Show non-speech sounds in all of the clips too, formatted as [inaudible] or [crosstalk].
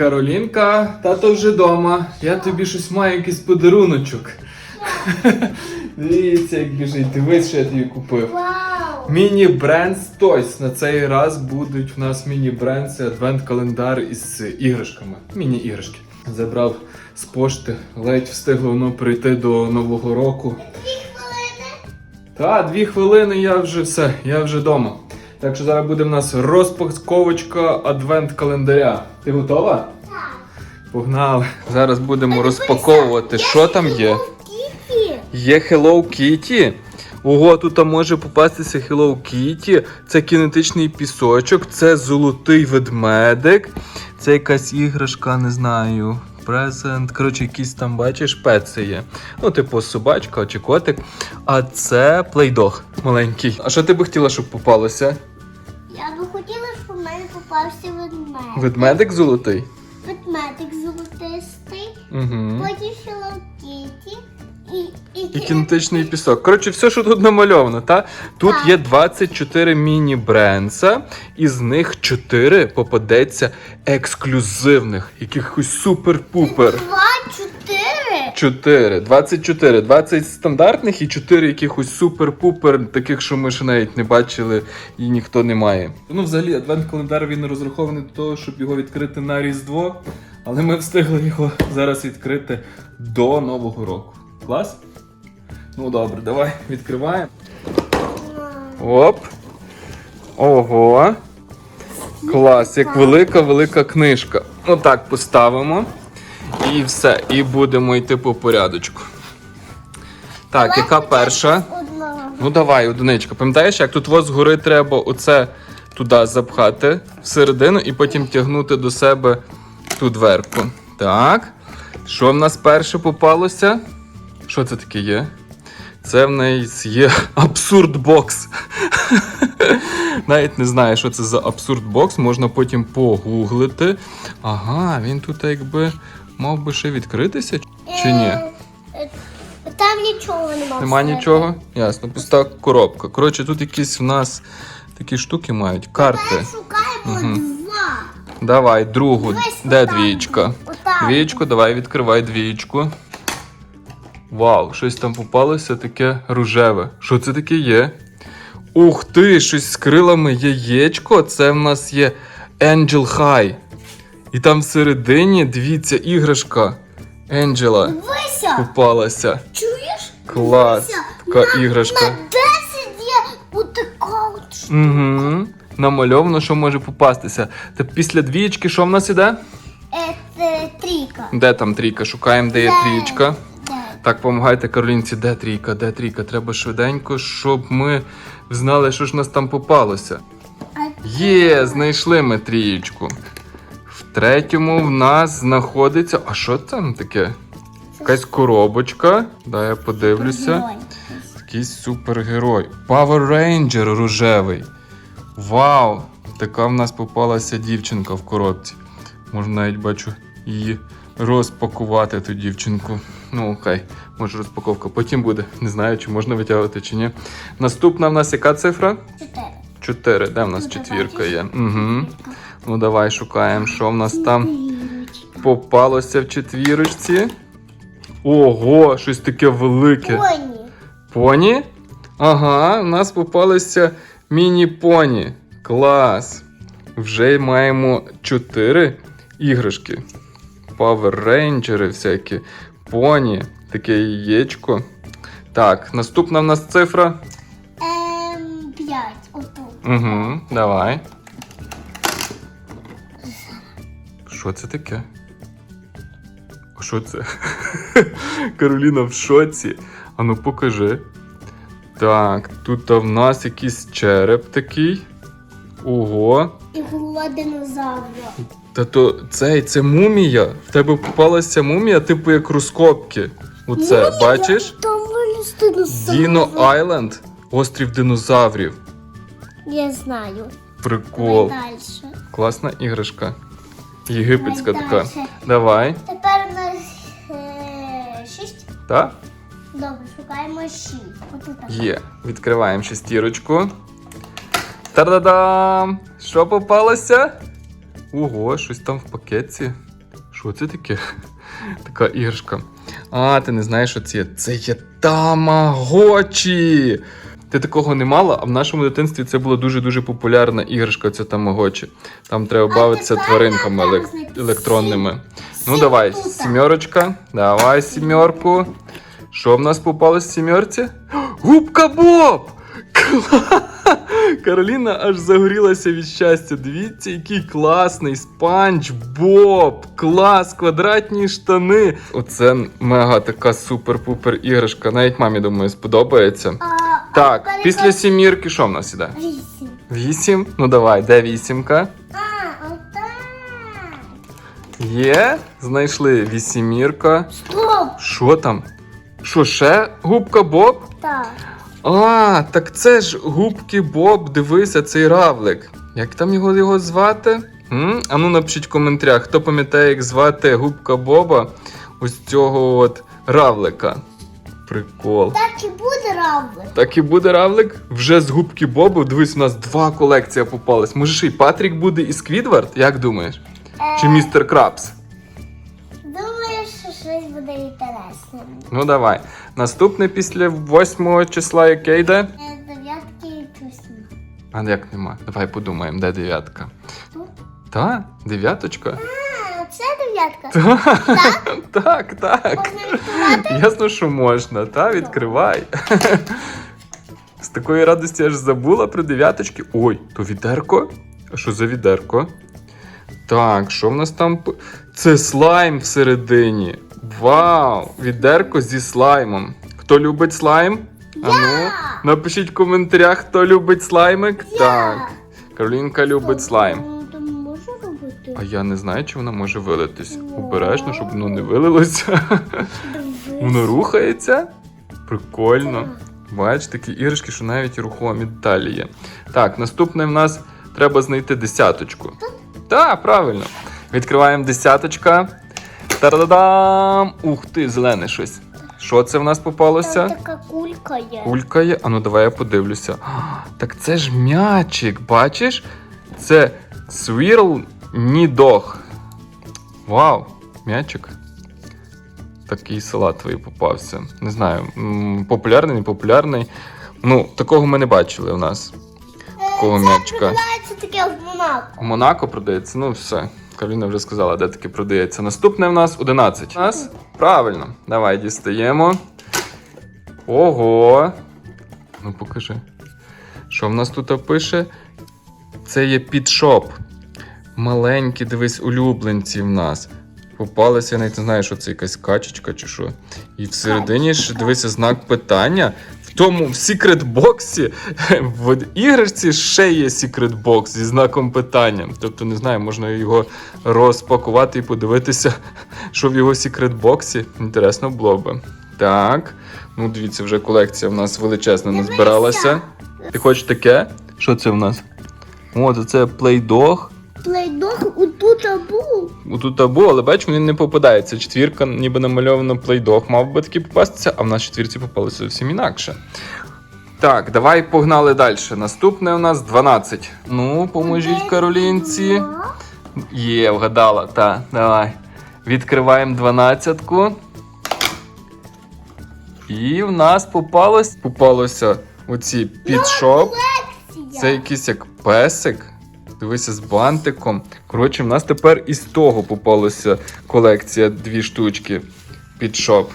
Каролінка, тато вже вдома. Я тобі щось маю, якийсь подаруночок. Дивіться, як біжить. Дивись, що я тобі купив. Міні бренд Toys. На цей раз будуть в нас міні бренд це адвент-календар із іграшками. Міні-іграшки. Забрав з пошти, ледь встигло воно прийти до Нового року. Дві хвилини. Та, дві хвилини я вже все, я вже вдома. Так що зараз буде в нас розпаковочка адвент-календаря. Ти готова? Так. Погнали. Зараз будемо розпаковувати, що там є. Є Hello Kitty. Ого, тут там може попастися Hello Kitty. Це кінетичний пісочок, це золотий ведмедик, це якась іграшка, не знаю. Презент. Коротше, якийсь там, бачиш, пеце є. Ну, типу, собачка чи котик. А це плейдог маленький. А що ти би хотіла, щоб попалося? Попався ведмедик. Ведмедик золотий? Ведмедик золотистий, Угу. потім Hello і, і, І кінетичний пісок. Коротше, все, що тут намальовано, та? Тут Так. є 24 міні-бренса, із них 4 попадеться ексклюзивних, якихось супер-пупер. Два, чотири. 4, 24, 20 стандартних і 4 якихось супер-пупер, таких, що ми ще навіть не бачили і ніхто не має. Ну, взагалі, адвент-календар він розрахований до того, щоб його відкрити на Різдво, але ми встигли його зараз відкрити до Нового року. Клас? Ну добре, давай відкриваємо. Оп. Ого. Клас, як велика, велика книжка. Отак поставимо. І все. І будемо йти по порядочку. Так, яка перша? Ну давай, одиничка. Пам'ятаєш, як тут воз згори треба оце туди запхати всередину і потім тягнути до себе ту дверку. Так. Що в нас перше попалося? Що це таке є? Це в неї є [laughs] абсурд бокс. [laughs] Навіть не знаю, що це за абсурд бокс. Можна потім погуглити. Ага, він тут якби мав би ще відкритися чи ні? Е, Там нічого немає. Нема нічого? Ясно, пуста коробка. Коротше, тут якісь в нас такі штуки мають. Карти. Шукаємо Мгм. два. Давай, другу. Дивись, Де отак. двієчка? Отак. Двієчку, давай, відкривай двієчку. Вау, щось там попалося таке рожеве. Що це таке є? Ух ти, щось з крилами яєчко. Це в нас є Angel High. І там всередині, дивіться, іграшка. Енджела Дивися. попалася. Чуєш? Клас. Дивися, Така іграшка. На 10 є отака от штука. Угу. Намальовано, що може попастися. Та після двієчки що в нас іде? Е, Це трійка. Де там трійка? Шукаємо, де є Де? трійка. Де? Так, помагайте Каролінці, де трійка, де трійка? Треба швиденько, щоб ми знали, що ж нас там попалося. А Є, знайшли ми трієчку. Третьому в нас знаходиться. А що там таке? Якась коробочка. Дай я подивлюся. Якийсь супергерой. Power Ranger рожевий. Вау! Така в нас попалася дівчинка в коробці. Можна навіть бачу її розпакувати ту дівчинку. Ну, окей, може розпаковка потім буде. Не знаю, чи можна витягувати, чи ні. Наступна в нас яка цифра? Чотири. Чотири. Де в нас Тут четвірка є? Угу. Ну давай шукаємо, що в нас там попалося в четвірочці. Ого, щось таке велике. Поні. Поні? Ага, у нас попалися міні-поні. Клас. Вже маємо 4 іграшки. Power Rangers всякі. Поні, таке яєчко. Так, наступна в нас цифра. Ем, п'ять. Угу, давай. Що це таке? А Що це? [laughs] Кароліна в шоці. Ану, покажи. Так, тут в нас якийсь череп такий. Ого. І голова динозавра. Та то цей, це мумія. В тебе попалася мумія, типу як розкопки. Оце, бачиш? Там виліз динозавр. Діно Айленд, острів динозаврів. Я знаю. Прикол. Далі. Класна іграшка. Єгипетська така. дальше. Давай. Тепер у нас е, шість. Так? Добре, шукаємо шість. Отут. так. Є. Відкриваємо шестірочку. Та-да-дам! Що попалося? Ого, щось там в пакетці. Що це таке? [laughs] Така іграшка. А, ти не знаєш, що це є? Це є тамагочі! Ти такого не мала, а в нашому дитинстві це була дуже-дуже популярна іграшка, це тамагочі. Там треба бавитися тваринками елек- електронними. Ну давай, сімерочка. Давай сімерку. Що в нас попалось в сімерці? [gasps] Губка Боб! [laughs] Кароліна аж загорілася від щастя. Дивіться, який класний спанч Боб! Клас, квадратні штани. Оце мега така супер-пупер іграшка. Навіть мамі, думаю, сподобається. Так, а після сімірки що в нас іде? Вісім. Вісім. Ну давай, де вісімка? А, отак. Є, знайшли вісімірка. Стоп! Що там? Що ще губка Боб? Так. А, так це ж губки Боб, дивися, цей равлик. Як там його, його звати? М? А ну напишіть в коментарях, хто пам'ятає, як звати губка Боба ось цього от равлика. Прикол. Так і буде равлик. Так і буде равлик. Вже з губки Бобу. Дивись, у нас два колекція попалась. Може, ще й Патрік буде і Сквідвард? Як думаєш? Чи Е, містер Крабс? Думаю, що щось буде інтересне. Ну давай. Наступне після 8 числа, яке йде? Е, Дев'ятки і восьми. А як нема? Давай подумаємо, де дев'ятка. Тут? Та, дев'яточка? Це дев'ятка. [laughs] Так, так, так. Можна відкривати? Ясно, що можна, та відкривай. З такої радості аж забула про дев'яточки. Ой, то відерко? А що за відерко? Так, що в нас там? п- Це слайм всередині. Вау! Відерко зі слаймом. Хто любить слайм? А ну, напишіть в коментарях, хто любить слаймик. Так. Каролінка любить слайм. А я не знаю, чи вона може вилитись. Обережно, щоб воно не вилилося. Воно рухається. Прикольно. Бач, такі іграшки, що навіть рухомі деталі є. Так, наступне в нас треба знайти десяточку. Так, правильно. Відкриваємо десяточка. Та-да-дам! Ух ти, зелене щось. Що це в нас попалося? Там така кулька є. Кулька є. А ну давай я подивлюся. А, Так це ж м'ячик, бачиш? Це Swirl Nidog. Вау, м'ячик. Такий салат твій попався. Не знаю, популярний, не популярний. Ну, такого ми не бачили у нас. Такого Е, Це таке в Монако. У Монако продається, ну все. Кароліна вже сказала, де таке продається. Наступне в нас 11. У нас? Правильно. Давай дістаємо. Ого. Ну покажи. Що в нас тут пише? Це є підшоп. Маленькі, дивись, улюбленці в нас. Попалися, я навіть не знаю, що це якась качечка чи що. І всередині ж дивися знак питання. В тому в секрет боксі [laughs] в іграшці ще є секрет бокс зі знаком питання. Тобто, не знаю, можна його розпакувати і подивитися, [laughs] що в його секрет боксі. Інтересно було би. Так. Ну, дивіться, вже колекція в нас величезна назбиралася. Ти хочеш таке? Що це в нас? О, це плейдог. Плейдог отут був. Тут табу, але бач, вони не попадаються. Четвірка, ніби намальовано плейдог, мав би таки попастися, а в нас четвірці попалося зовсім інакше. Так, давай погнали далі. Наступне у нас 12. Ну, поможіть Каролінці. Є, вгадала, та, давай. Відкриваємо 12-ку. І в нас попалось, попалося оці підшоп. Це якийсь як песик. Дивися з бантиком. Коротше, в нас тепер із того попалося колекція дві штучки під шоп.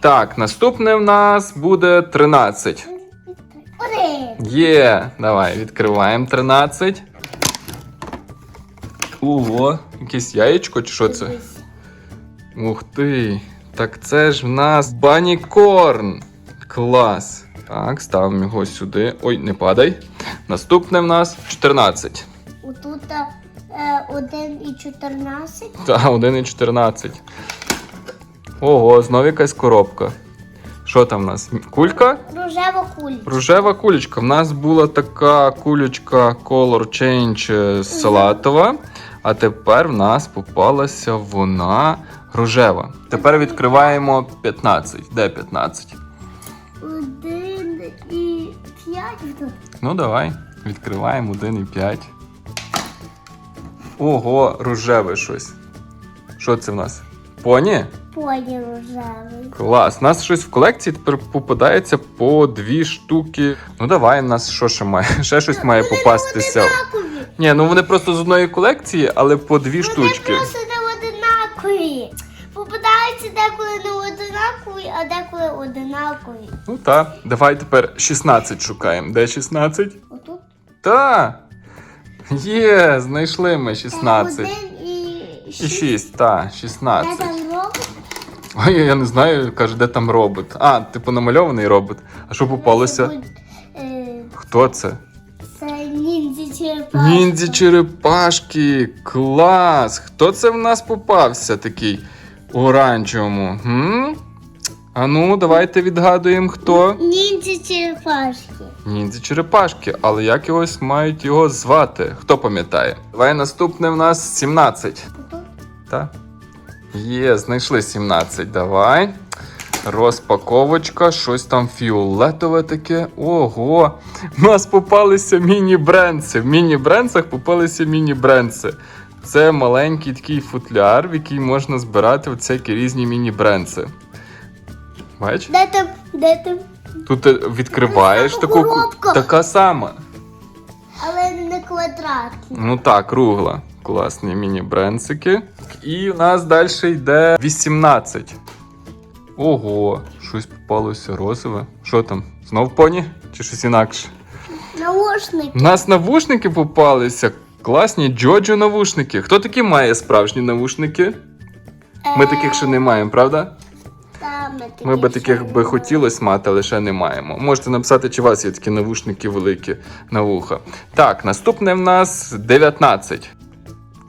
Так, наступне в нас буде 13. Є, давай, відкриваємо 13. Ого, якесь яєчко чи що це? Ух ти. Так це ж в нас банікорн. Клас. Так, ставимо його сюди. Ой, не падай. Наступне в нас 14. Отут е, один і чотирнадцять. Та, 1 і 14. Ого, знову якась коробка. Що там в нас? Кулька? Рожева кулька. Рожева кулечка. В нас була така кулечка Color Change е, салатова, а тепер в нас попалася вона рожева. Тепер відкриваємо 15. Де 15? Один і п'ять. Ну, давай. Відкриваємо 1 і 5. Ого, рожеве щось. Що це в нас? Поні? Поні рожевий. Клас. У нас щось в колекції тепер попадається по дві штуки. Ну давай, у нас що ще має? [laughs] Ще щось має попастися. Одинакові. Ні, ну вони просто з одної колекції, але по дві штучки. Вони просто не одинакові. Попадаються деколи не одинакові, а деколи одинакові. Ну так. Давай тепер 16 шукаємо. Де 16? Отут Та. [laughs] Є, знайшли ми 16. і І 6, та, 16. Ой, я не знаю, каже, де там робот. А, типу намальований робот. А що попалося? Е, Хто це? Це ніндзя черепашка. Ніндзі черепашки. Клас! Хто це в нас попався такий оранжевому? М? А ну, давайте відгадуємо, хто. Ніндзя черепашки. Ніндзі черепашки, але як йогось мають його звати? Хто пам'ятає? Давай наступне в нас 17. Отут. Так? Є, знайшли 17. Давай. Розпаковочка, щось там фіолетове таке. Ого! У нас попалися міні-бренци. В міні-бренцах попалися міні-бренци. Це маленький такий футляр, в який можна збирати всякі різні міні-бренци. Бач? Де там? Де там? Тут ти відкриваєш Така таку коробка. така сама. Але не квадратні. Ну так, кругла. Класні міні-бренцики. І у нас далі йде 18. Ого, щось попалося розове. Що там? Знов поні? Чи щось інакше? Наушники. У нас навушники попалися. Класні Джоджо навушники. Хто такі має справжні навушники? Ми таких ще не маємо, правда? Ми би таких би хотілося мати, але ще не маємо. Можете написати, чи у вас є такі навушники великі на вуха. Так, наступне в нас 19.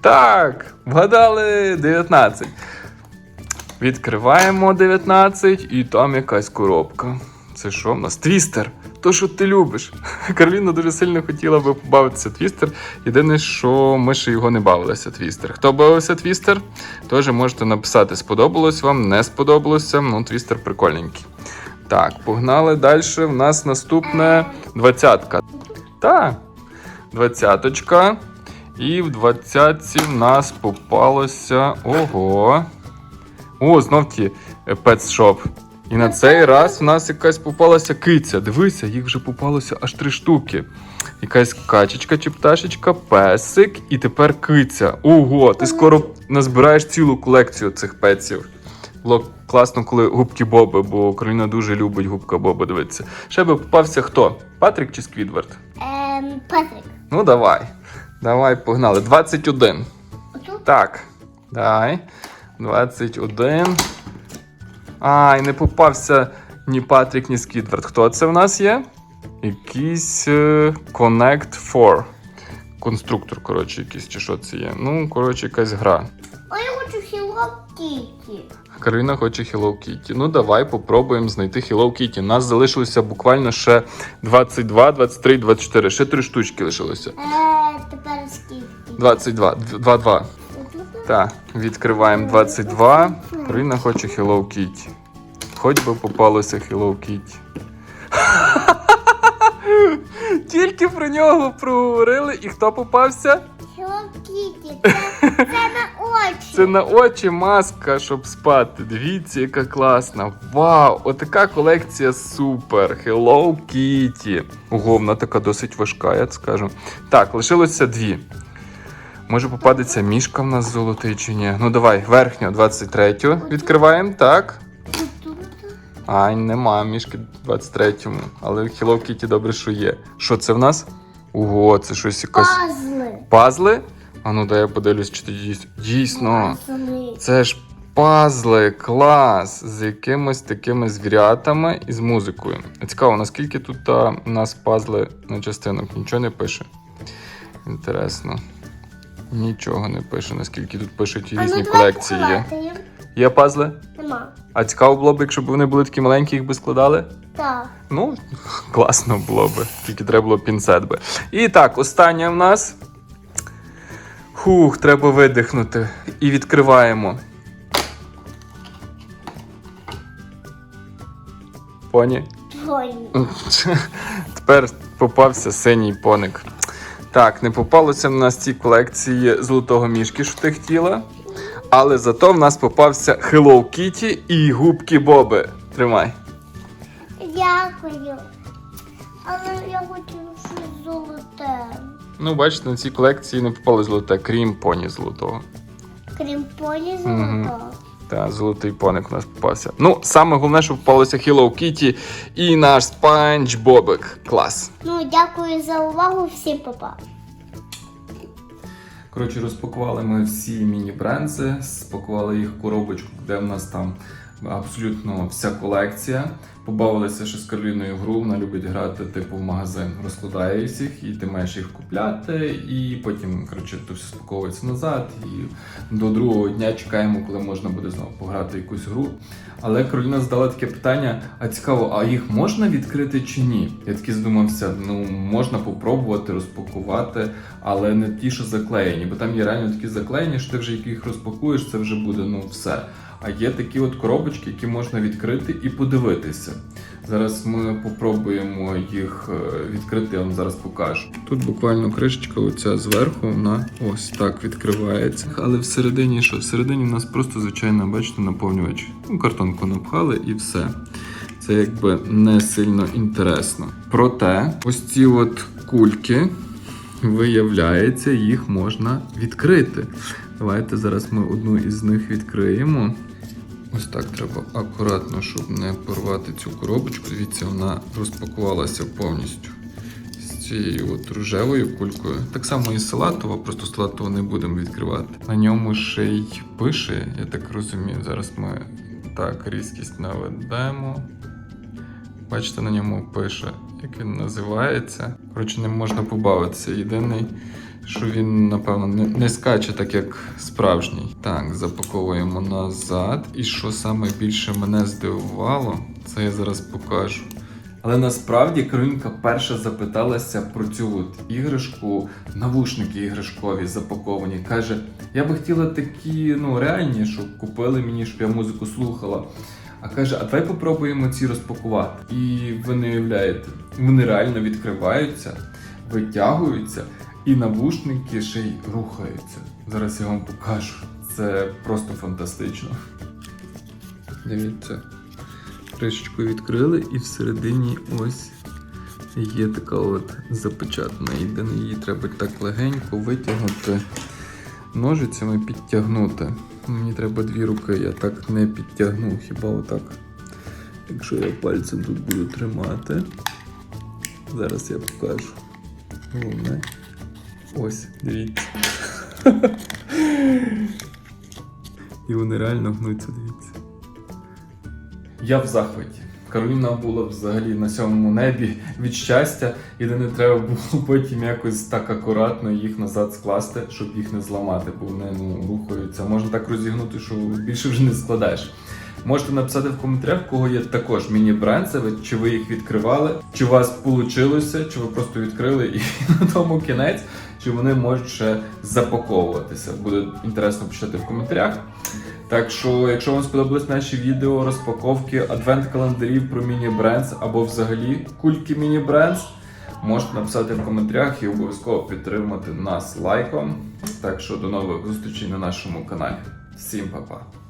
Так, вгадали 19. Відкриваємо 19 і там якась коробка. Це що в нас? Твістер. То, що ти любиш. [laughs] Кароліна дуже сильно хотіла би побавитися твістер. Єдине, що ми ще його не бавилися, твістер. Хто бавився твістер? Теж можете написати, сподобалось вам, не сподобалося. Ну, твістер прикольненький. Так, погнали далі. В нас наступне двадцятка. Так, двадцяточка. І в двадцятці в нас попалося. Ого. О, знов ті е, Shop. І на цей раз в нас якась попалася киця. Дивися, їх вже попалося аж три штуки. Якась качечка чи пташечка, песик і тепер киця. Ого, ти скоро назбираєш цілу колекцію цих пеців. Було класно, коли губки Боби, бо Україна дуже любить губка Боба дивитися. Ще би попався хто? Патрік чи Сквідвард? Ем, Патрик. Ну давай. Давай, погнали. 21. Отут. Так. Дай. 21. Ай, не попався ні Патрік, ні Скідвард. Хто це в нас є? Якийсь е, Connect 4. Конструктор, коротше, якийсь, чи що це є. Ну, коротше, якась гра. Ой, я хочу Hello Kitty. Карина хоче Hello Kitty. Ну, давай попробуємо знайти Hello Kitty. У Нас залишилося буквально ще 22, 23, 24. Ще три штучки лишилося. Е, тепер скільки? 22. 22. Так, відкриваємо 22. Карина хоче Hello Kitty. Хоч би попалося Hello Kitty. [laughs] Тільки про нього проговорили, і хто попався? Hello Kitty. Це, це на очі. Це на очі маска, щоб спати. Дивіться, яка класна. Вау! Отака колекція супер. Hello Kitty. Ого, вона така досить важка, я скажу. Так, лишилося дві. Може попадеться мішка в нас золотий чи ні? Ну давай, верхню, 23-ю відкриваємо, так. Ай, нема мішки в 23-му. Але Hello Kitty добре, що є. Що це в нас? Ого, це щось якась. Пазли. Пазли? А ну дай я подивлюсь, чи це дійс- дійсно. Пазли. Це ж пазли, клас! З якимись такими звірятами і з музикою. Цікаво, наскільки тут у нас пазли на частинок? Нічого не пише. Інтересно. Нічого не пише, наскільки тут пишуть А ну, різні давай колекції є. Є пазли? Нема. А цікаво було б, якщо б вони були такі маленькі, їх би складали? Так. Ну, класно було би, тільки треба було пінцет би. І так, остання в нас. Хух, треба видихнути. І відкриваємо. Поні. Двойні. Тепер попався синій поник. Так, не попалося в нас цій колекції золотого мішки, що ти хотіла. Але зато в нас попався Hello Kitty і губки Боби. Тримай. Дякую. Але я хочу щось золоте. Ну, бачите, на цій колекції не попало золоте, крім поні золотого. Крім полі золотого. Та золотий поник у нас попався. Ну, саме головне, що попалося Hello Kitty і наш спанч Бобик. Клас. Ну, дякую за увагу. Всім па-па. Коротше, розпакували ми всі міні-брензи, спакували їх в коробочку, де в нас там абсолютно вся колекція. Побавилися ще з Кароліною в гру, вона любить грати типу в магазин, розкладає всіх, і ти маєш їх купляти, і потім коротше, то все спаковується назад. І до другого дня чекаємо, коли можна буде знову пограти якусь гру. Але Кароліна задала таке питання: а цікаво, а їх можна відкрити чи ні? Я такий задумався, ну можна попробувати розпакувати, але не ті, що заклеєні, бо там є реально такі заклеєні, що ти вже їх розпакуєш, це вже буде ну все. А є такі от коробочки, які можна відкрити і подивитися. Зараз ми попробуємо їх е, відкрити, я вам зараз покажу. Тут буквально кришечка оця зверху, вона ось так відкривається. Але всередині що? Всередині в нас просто звичайно, бачите, наповнювач. Ну, картонку напхали і все. Це якби не сильно інтересно. Проте, ось ці от кульки, виявляється, їх можна відкрити. Давайте зараз ми одну із них відкриємо. Ось так треба акуратно, щоб не порвати цю коробочку. Дивіться, вона розпакувалася повністю з цією от рожевою кулькою. Так само і салатова, просто салатову не будемо відкривати. На ньому ще й пише, я так розумію. Зараз ми так різкість наведемо. Бачите, на ньому пише, як він називається. Коротше, не можна побавитися. Єдиний, що він, напевно, не, не скаче так, як справжній. Так, запаковуємо назад. І що саме більше мене здивувало, це я зараз покажу. Але насправді Каролінка перша запиталася про цю от іграшку, навушники іграшкові запаковані. Каже: я би хотіла такі ну, реальні, щоб купили мені, щоб я музику слухала. А каже, а давай попробуємо ці розпакувати. І ви не уявляєте, вони реально відкриваються, витягуються, і навушники ще й рухаються. Зараз я вам покажу. Це просто фантастично. Дивіться, кришечку відкрили, і всередині ось є така от запечатана. Єдине, її треба так легенько витягнути, ножицями підтягнути. Мені треба дві руки, я так не підтягну, хіба отак. Якщо я пальцем тут буду тримати, зараз я покажу. Головне. Ось, дивіться. І вони реально гнуться, дивіться. Я в захваті. Кароліна була взагалі на сьомому небі від щастя. Єдине, треба було [laughs] потім якось так акуратно їх назад скласти, щоб їх не зламати, бо вони ну, рухаються. Можна так розігнути, що більше вже не складаєш. Можете написати в коментарях, в кого є також міні-бренди, ви- чи ви їх відкривали, чи у вас вийшло, чи ви просто відкрили і [laughs] на тому кінець, чи вони можуть ще запаковуватися. Буде інтересно почитати в коментарях. Так що, якщо вам сподобались наші відео, розпаковки адвент-календарів про міні-брендс або взагалі кульки міні-брендс, можете написати в коментарях і обов'язково підтримати нас лайком. Так що до нових зустрічей на нашому каналі. Всім па-па!